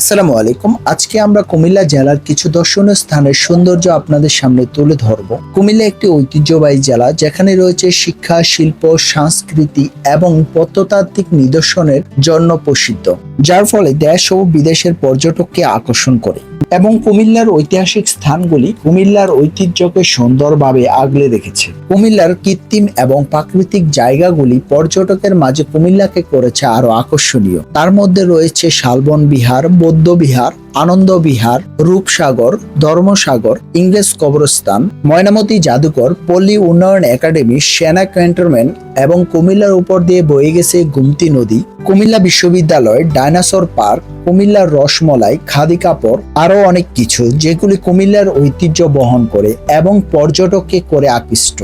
আসসালামু আলাইকুম। আজকে আমরা কুমিল্লা জেলার কিছু দর্শনীয় স্থানের সৌন্দর্য আপনাদের সামনে তুলে ধরব। কুমিল্লা একটি ঐতিহ্যবাহী জেলা যেখানে রয়েছে শিক্ষা, শিল্প, সংস্কৃতি এবং প্রত্নতাত্ত্বিক নিদর্শনের জন্য প্রসিদ্ধ, যার ফলে দেশ ও বিদেশের পর্যটককে আকর্ষণ করে। এবং কুমিল্লার ঐতিহাসিক স্থানগুলি কুমিল্লার ঐতিহ্যকে সুন্দরভাবে আগলে রেখেছে। কুমিল্লার কৃত্রিম এবং প্রাকৃতিক জায়গাগুলি পর্যটকের মাঝে কুমিল্লাকে করেছে আরও আকর্ষণীয়। তার মধ্যে রয়েছে শালবন বিহার, বৌদ্ধ বিহার, আনন্দ বিহার, রূপসাগর, ধর্মসাগর, ইংরেজ কবরস্থান, ময়নামতি জাদুঘর, পল্লী উন্নয়ন একাডেমি, সেনা ক্যান্টনমেন্ট এবং কুমিল্লার উপর দিয়ে বয়ে গেছে গুমতি নদী। কুমিল্লা বিশ্ববিদ্যালয় ডাইনাসর পার্ক, কুমিল্লার রসমলাই, খাদি কাপড় আরও অনেক কিছু যেগুলি কুমিল্লার ঐতিহ্য বহন করে এবং পর্যটককে করে আকৃষ্ট।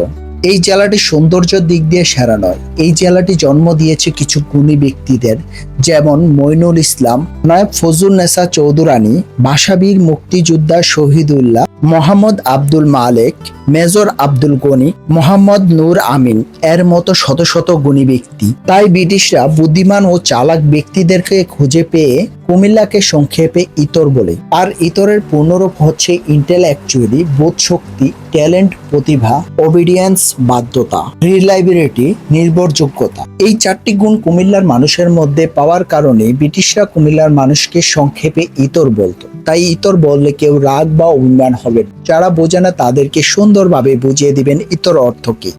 এই জেলাটি সৌন্দর্যের দিক দিয়ে সেরা নয়। এই জেলাটি জন্ম দিয়েছে কিছু গুণী ব্যক্তিদের, যেমন মইনুল ইসলাম, নয়ব ফজুল নেসা চৌধুরানী ভাষাবীর মুক্তিযোদ্ধা শহীদুল্লাহ মোহাম্মদ আব্দুল মালেক, মেজর আব্দুল গনি, মোহাম্মদ নূর আমিন এর মতো শত শত গুণী ব্যক্তি। তাই ব্রিটিশরা বুদ্ধিমান ও চালাক ব্যক্তিদেরকে খুঁজে পেয়ে কুমিল্লাকে সংক্ষেপে ইতর বলে। আর ইতরের পূর্ণরূপ হচ্ছে ইন্টেলেকচুয়ালি বোধ শক্তি ট্যালেন্ট প্রতিভা ওবিডিয়েন্স বাধ্যতা রিলাইবিলিটি নির্ভরযোগ্যতা। এই চারটি গুণ কুমিল্লার মানুষের মধ্যে পাওয়ার কারণে ব্রিটিশরা কুমিল্লার মানুষকে সংক্ষেপে ইতর বলতো। তাই ইতর বললে কেউ রাগ বা অভিমান হবে না। যারা বোঝে না তাদেরকে সুন্দরভাবে বুঝিয়ে দিবেন ইতর অর্থ কি